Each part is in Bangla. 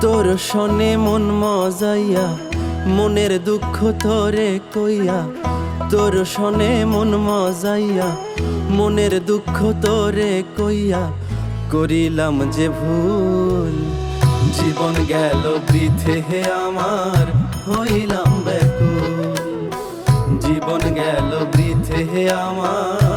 তোর শনে মন মজাইয়া, মনের দুঃখ তোরে কইয়া। তোর শনে মন মজাইয়া, মনের দুঃখ তোরে কইয়া। করিলাম যে ভুল, জীবন গেল বৃথে হে আমার, হইলাম ব্যাকুল। জীবন গেল বৃথে হে আমার।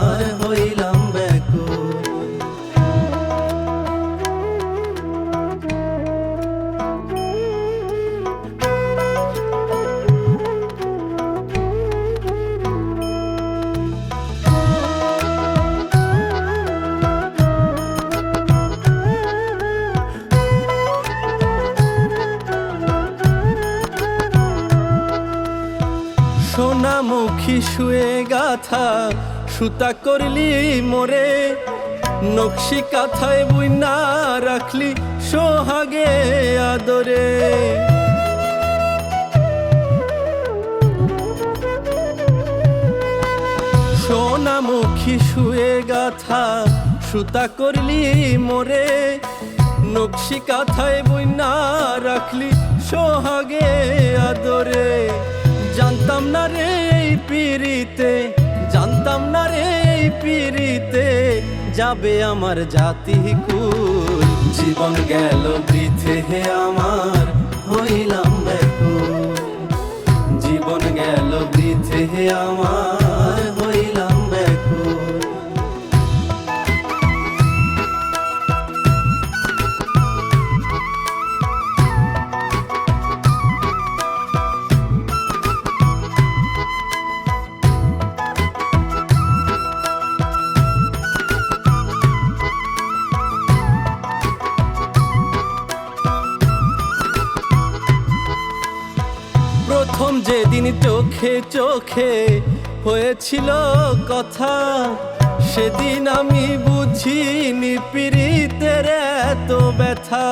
সোনামুখী শুয়ে গাথা, সুতা করলি মোরে। নকশি কাথায় বুইনা রাখলি সোহাগে আদরে। সোনামুখী শুয়ে গাথা, সুতা করলি মোরে। নকশি কাথায় বইনা রাখলি সোহাগে আদরে। পিরিতে জানতাম না রে পিরিতে যাবে আমার জাতি কুল। জীবন গেল বৃথে হে আমার, হইলাম দেখো জীবন গেল বৃথে হে আমার। যেদিন চোখে চোখে হয়েছিল কথা, সেদিন আমি বুঝিনি পিরিতের এত ব্যথা।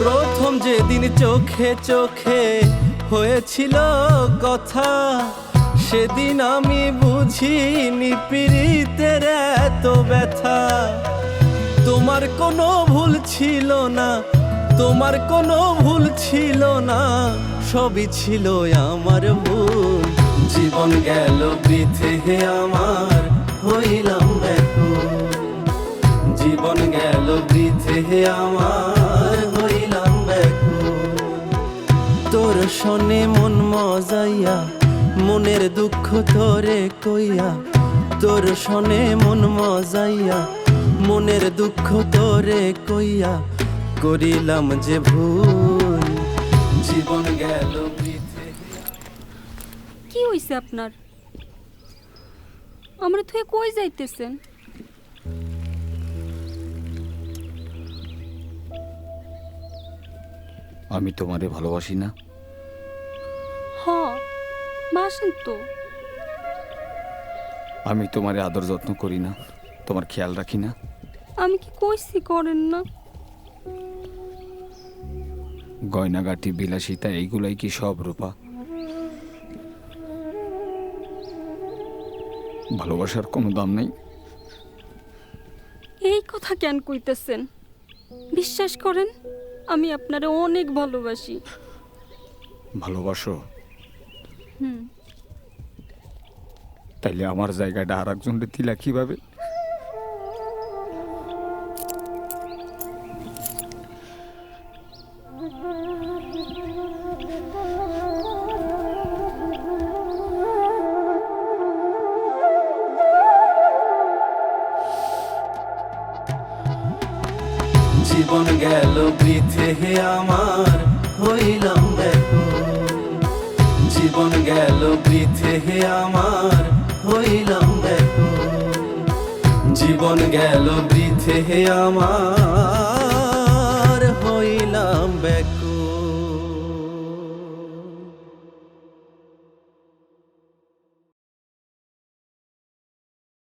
প্রথম যেদিন চোখে চোখে হয়েছিল কথা, সেদিন আমি বুঝিনি পিরিতের এত ব্যথা। তোমার কোনো ভুল ছিল না, তোমার কোনো ভুল ছিল না, সবই ছিল আমার ভুল। জীবন গেল বৃথে হে আমার, হইলাম ব্যাকুল জীবন গেল বৃথে হে আমার, হইলাম ব্যাকুল তোর শনে মন মজাইয়া, মনের দুঃখ তোরে কইয়া, তোর শনে মন মজাইয়া মনের দুঃখ তোরে কইয়া করিলাম যে ভুল। জীবন গেল কি হইছে আপনার? আমরা থুয়ে কই যাইতেছেন? আমি তোমারে ভালোবাসি না। হ বাসেন তো। আমি তোমারে আদর যত্ন করি না তোমার খেয়াল রাখি না। আমি কি কইছি করেন না? গয়নাগাটি বিলাসিতা এইগুলাই কি সব রূপা? ভালোবাসার কোনো দাম নেই? এই কথা কেন কইতেছেন? বিশ্বাস করেন আমি আপনারে অনেক ভালোবাসি। ভালোবাসো? হুম। তাইলে আমার জায়গাটা আর একজনকে দিলা কীভাবে? জীবন গেল, বৃথে হে আমার, হইলাম দেখো। জীবন গেল, বৃথে হে আমার, হইলাম দেখো। জীবন গেল, বৃথে হে আমার, হইলাম দেখো।